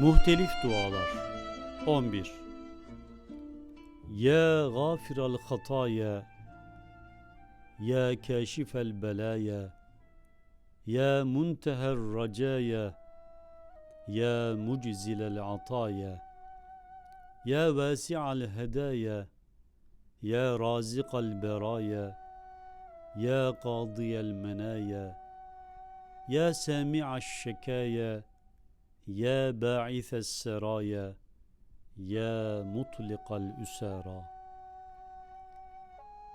Muhtelif dualar 11 Ya gafiral hataya Ya kâşifel belaya Ya munteher racaya Ya muczilel ataya Ya vasi'al hedaya Ya razikal beraya Ya qadiyel menaya Ya sami'aş şekaya Ya ba'ithes seraya Ya mutlikal üsara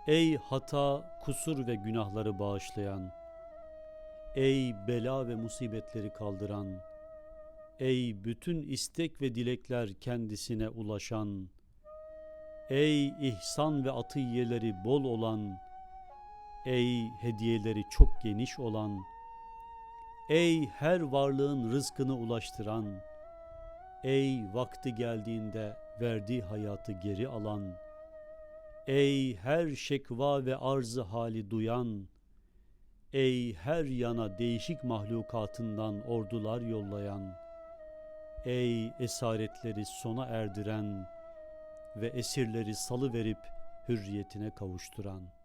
Ey hata, kusur ve günahları bağışlayan Ey bela ve musibetleri kaldıran Ey bütün istek ve dilekler kendisine ulaşan Ey ihsan ve atiyeleri bol olan Ey hediyeleri çok geniş olan Ey her varlığın rızkını ulaştıran, ey vakti geldiğinde verdiği hayatı geri alan, ey her şekva ve arzı hali duyan, ey her yana değişik mahlukatından ordular yollayan, ey esaretleri sona erdiren ve esirleri salı verip hürriyetine kavuşturan.''